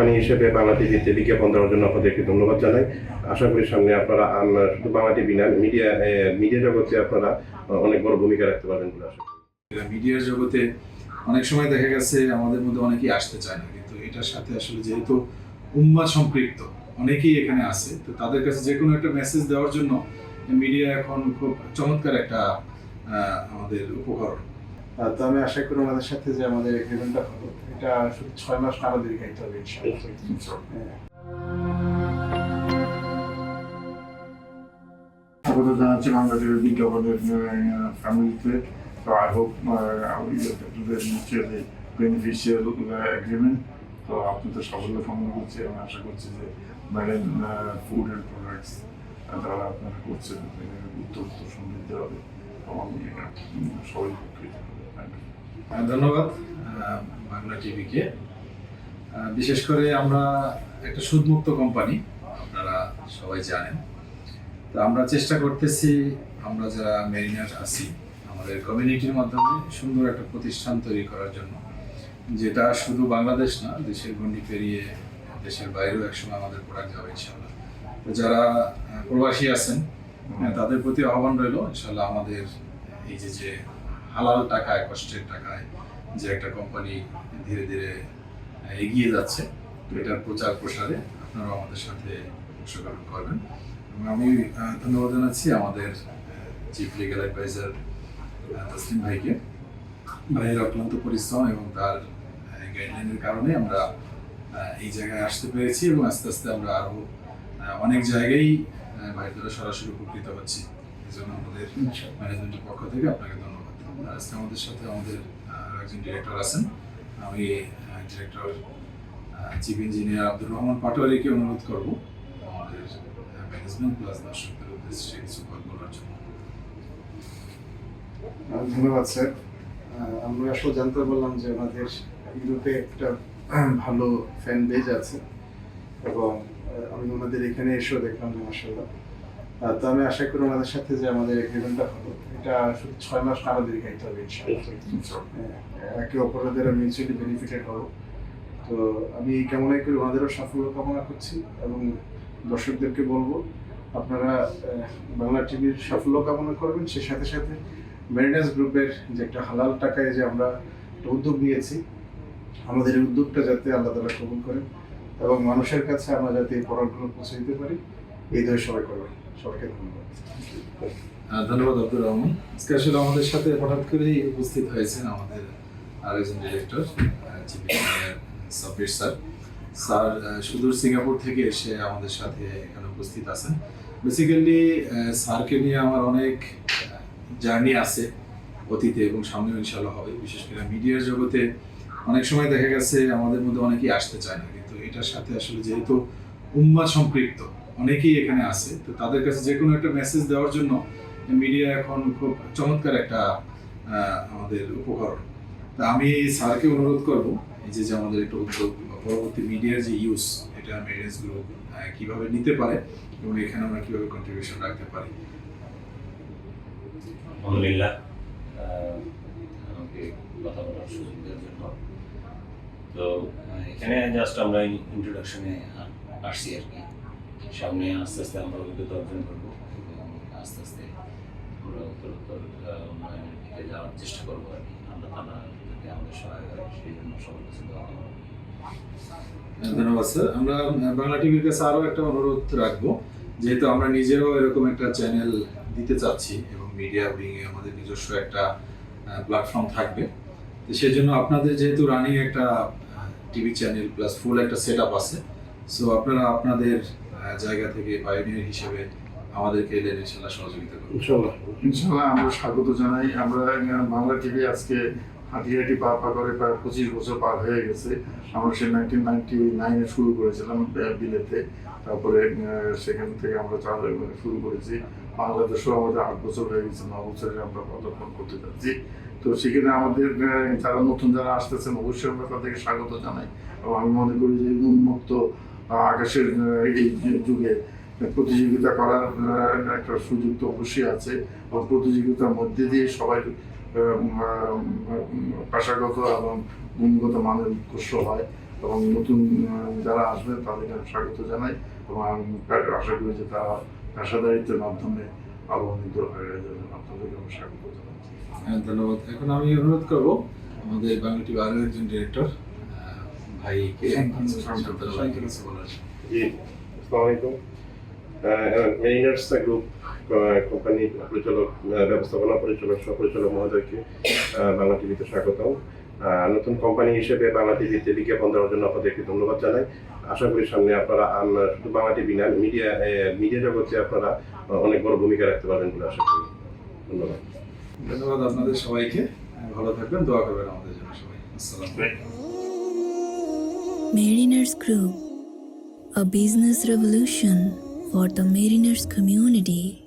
Company হিসেবে বাংলা টিভিতে বিজ্ঞাপন দেওয়ার জন্য আপনাদেরকে ধন্যবাদ জানাই। আশা করি সামনে আপনারা শুধু বাংলা টিভি না, মিডিয়া মিডিয়া জগতে আপনারা অনেক বড় ভূমিকা রাখতে পারবেন বলে আশা মিডিয়ার জগতে অনেক সময় দেখা গেছে আমাদের মধ্যে অনেকেই আসতে চায় না, কিন্তু এটার সাথে আসলে যেহেতু উম্মা সম্পৃক্ত, অনেকেই এখানে আছে, তো তাদের কাছে যে কোনো একটা মেসেজ দেওয়ার জন্য মিডিয়া এখন খুব চমৎকার একটা আমাদের উপকরণ। তো আমি আশা করি আমাদের সাথে যে আমাদের এগ্রিমেন্টটা হলো এটা শুধু ছয় মাস আমাদের খাইতে হবে। স্বাগত জানাচ্ছি বাংলাদেশের বিজ্ঞাপনের ফ্যামিলিতে তো আই হোপ বেনিফিশিয়াল এগ্রিমেন্ট তো আপনাদের সাফল্য কামনা করছি এবং আশা করছি যে ম্যাডাম ফুড অ্যান্ড প্রোডাক্টস যারা আপনারা করছেন উত্তর সমৃদ্ধ হবে। উম, সবাই উপকৃত হবে। ধন্যবাদ বাংলা টিভিকে। বিশেষ করে আমরা একটা সুদমুক্ত কোম্পানি, আপনারা সবাই জানেন। তো আমরা চেষ্টা করতেছি, আমরা যারা মেরিনার আছি, আমাদের কমিউনিটির মাধ্যমে সুন্দর একটা প্রতিষ্ঠান তৈরি করার জন্য। যেটা শুধু বাংলাদেশ না, দেশের গণ্ডি পেরিয়ে দেশের বাইরেও একসময় আমাদের প্রোডাক্ট যাবে ইনশাল্লাহ তো যারা প্রবাসী আছেন, তাদের প্রতি আহ্বান রইল ইনশাল্লাহ আমাদের এই যে যে হালাল টাকায় কষ্টের টাকায় যে একটা কোম্পানি ধীরে ধীরে এগিয়ে যাচ্ছে তো এটার প্রচার প্রসারে আপনারাও আমাদের সাথে অংশগ্রহণ করবেন। এবং আমি ধন্যবাদ জানাচ্ছি আমাদের চিফ লিগাল অ্যাডভাইজার তসলিম ভাইকে। ভাইয়ের অক্লান্ত পরিশ্রম এবং তার গাইডলাইনের কারণে আমরা এই জায়গায় আসতে পেরেছি এবং আস্তে আস্তে আমরা আরও অনেক জায়গায় ভাইয়ের দ্বারা সরাসরি উপকৃত হচ্ছি। এই জন্য আমাদের ম্যানেজমেন্টের পক্ষ থেকে আপনাকে ধন্যবাদ। আজকে আমাদের সাথে আমাদের একজন ডিরেক্টর আছেন। আমি director chief engineer Abdur Rahman পাটোয়ারিকে অনুরোধ করব আমাদের ম্যানেজমেন্ট প্লাস দর্শকদের উদ্দেশ্যে কিছু বলার জন্য। ধন্যবাদ, স্যার। আমরা আসলে জানতে পারলাম যে আমাদের ইউরোপে একটা ভালো ফ্যান বেজ আছে এবং আমি ওনাদের এখানে এসেও দেখলাম যে মাসাল্লাহ তো আমি আশা করি ওনাদের সাথে যে আমাদের এগ্রিমেন্টটা হলো এটা শুধু ছয় মাস আমাদের খাইতে হবে হ্যাঁ, একে অপরের মিউচুয়ালি বেনিফিটেড হব। তো আমি এই কামনাই করি ওনাদেরও সাফল্য কামনা করছি এবং দর্শকদেরকে বলব আপনারা বাংলা টিভির সাফল্য কামনা করবেন। সে সাথে সাথে মেরিনাস গ্রুপের যে একটা হালাল টাকায় যে আমরা উদ্যোগ নিয়েছি আমাদের এই উদ্যোগটা যাতে আল্লাহ তালা কবুল করেন এবং মানুষের কাছে আমরা যাতে এই প্রোডাক্টগুলো পৌঁছে দিতে পারি। এই সবাই করবেন সবাইকে ধন্যবাদ। ধন্যবাদ আব্দুর রহমান। আজকে আসলে আমাদের সাথে হঠাৎ করেই উপস্থিত হয়েছেন আমাদের আরেকজন ডিরেক্টর স্যার স্যার সুদূর সিঙ্গাপুর থেকে এসে আমাদের সাথে এখানে উপস্থিত আছেন। বেসিক্যালি স্যারকে নিয়ে আমার অনেক জার্নি আছে অতীতে এবং সামনেও ইনশাল্লাহ হবে। বিশেষ করে মিডিয়ার জগতে অনেক সময় দেখা গেছে আমাদের মধ্যে অনেকেই আসতে চায় না। কিন্তু এটার সাথে আসলে যেহেতু উম্মা সম্পৃক্ত অনেকেই এখানে আছে। তো তাদের কাছে যে কোনো একটা মেসেজ দেওয়ার জন্য মিডিয়া এখন খুব চমৎকার একটা আমাদের উপকরণ। তা আমি স্যারকে অনুরোধ করব যে যে আমাদের একটা উদ্যোগ, পরবর্তী মিডিয়ার যে ইউজ এটা মেরিনেস গ্রুপ কীভাবে নিতে পারে এবং এখানে আমরা কীভাবে কন্ট্রিবিউশন রাখতে পারি। আলহামদুলিল্লাহ আমাকে কথা বলার সুযোগ দেওয়ার জন্য। তো এখানে জাস্ট আমরা ইন্ট্রোডাকশনে আসছি আর কি। সামনে আস্তে আস্তে আমরা অভিজ্ঞতা অর্জন করব এবং আস্তে আস্তে আমরা উত্তরোত্তর উন্নয়নের দিকে যাওয়ার চেষ্টা করব আর কি। আমরা তারা যাতে আমাদের সহায় হয়, সেই জন্য সবার কাছে ধন্যবাদ, স্যার। আমরা বাংলা টিভির কাছে আরও একটা অনুরোধ রাখব। যেহেতু আমরা নিজেরাও এরকম একটা চ্যানেল দিতে চাচ্ছি এবং মিডিয়া উইংয়ে আমাদের নিজস্ব একটা প্ল্যাটফর্ম থাকবে, তো সেই জন্য আপনাদের যেহেতু রানিং একটা টিভি চ্যানেল প্লাস ফুল একটা সেট আপ আছে সো আপনারা আপনাদের জায়গা থেকে পাইনিয়ার হিসেবে আমাদেরকে এদের ইনশাল্লাহ সহযোগিতা করুন। ইনশাল্লাহ ইনশাল্লাহ আমরা স্বাগত জানাই। আমরা বাংলা টিভি আজকে হাঁটি হাঁটি পা পা করে প্রায় পঁচিশ বছর পার হয়ে গেছে। আমরা সে নাইনটিন নাইনটি নাইনে শুরু করেছিলাম বিলেতে। তারপরে সেখান থেকে আমরা চালু শুরু করেছি। বাংলাদেশেও আমাদের আট বছর হয়ে গেছে ন বছরে আমরা পদার্পণ করতে যাচ্ছি তো সেখানে আমাদের যারা নতুন যারা আসতেছেন অবশ্যই আমরা তাদেরকে স্বাগত জানাই। এবং আমি মনে করি যে উন্মুক্ত আকাশের এই যুগে প্রতিযোগিতা করার একটা সুযোগ তো অবশ্যই আছে। এবং প্রতিযোগিতার মধ্যে দিয়ে সবাই পেশাগত এবং গুণগত মানের উৎকর্ষ হয়। এবং নতুন যারা আসবেন তাদেরকে আমি স্বাগত জানাই। এবং আশা করি যে তারা পেশাদারিত্বের মাধ্যমে আরও হয়ে যাবেন আপনাদেরকে আমি স্বাগত জানাচ্ছি। হ্যাঁ, ধন্যবাদ। এখন আমি অনুরোধ করব আমাদের বাংলা টিভি আরও একজন ডিরেক্টর ভাইকে Thank you. সান্ত্বনা কিছু বলার জি আসসালামু আলাইকুম মেরিনার্স গ্রুপ কোম্পানি পরিচালক ব্যবস্থাপনা পরিচালক সহ পরিচালক মহোদয়কে বাংলা টিভিতে স্বাগতম। নতুন কোম্পানি হিসেবে বাংলা টিভিতে বিজ্ঞাপন দেওয়ার জন্য আপনাদেরকে ধন্যবাদ জানাই। আশা করি সামনে আপনারা শুধু বাংলা টিভি না মিডিয়া মিডিয়া জগতে আপনারা অনেক বড় ভূমিকা রাখতে পারবেন বলে আশা করি। ধন্যবাদ। ধন্যবাদ আপনাদের সবাইকে। ভালো থাকবেন দোয়া করবেন আমাদের জন্য সবাই। আসসালাম Mariners Group, a business revolution for the mariners community.